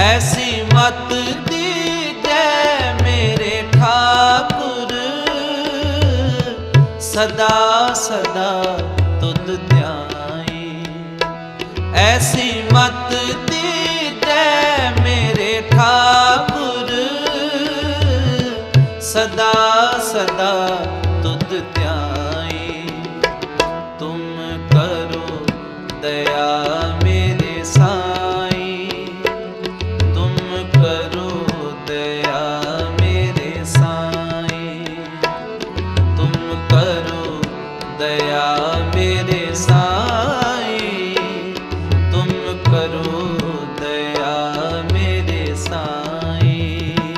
ਐਸੀ ਮਤ ਦੀਜੈ ਮੇਰੇ ਠਾਕੁਰ ਸਦਾ ਸਦਾ ਤੁਧ ਧਿਆਈ ਐਸੀ ਮਤ ਦੀ ਸਦਾ ਸਦਾ ਤੁਧ ਧਿਆਏ। ਤੁਮ ਕਰੋ ਦਇਆ ਮੇਰੇ ਸਾਈ ਤੁਮ ਕਰੋ ਦਇਆ ਮੇਰੇ ਸਾਈ ਤੁਮ ਕਰੋ ਦਇਆ ਮੇਰੇ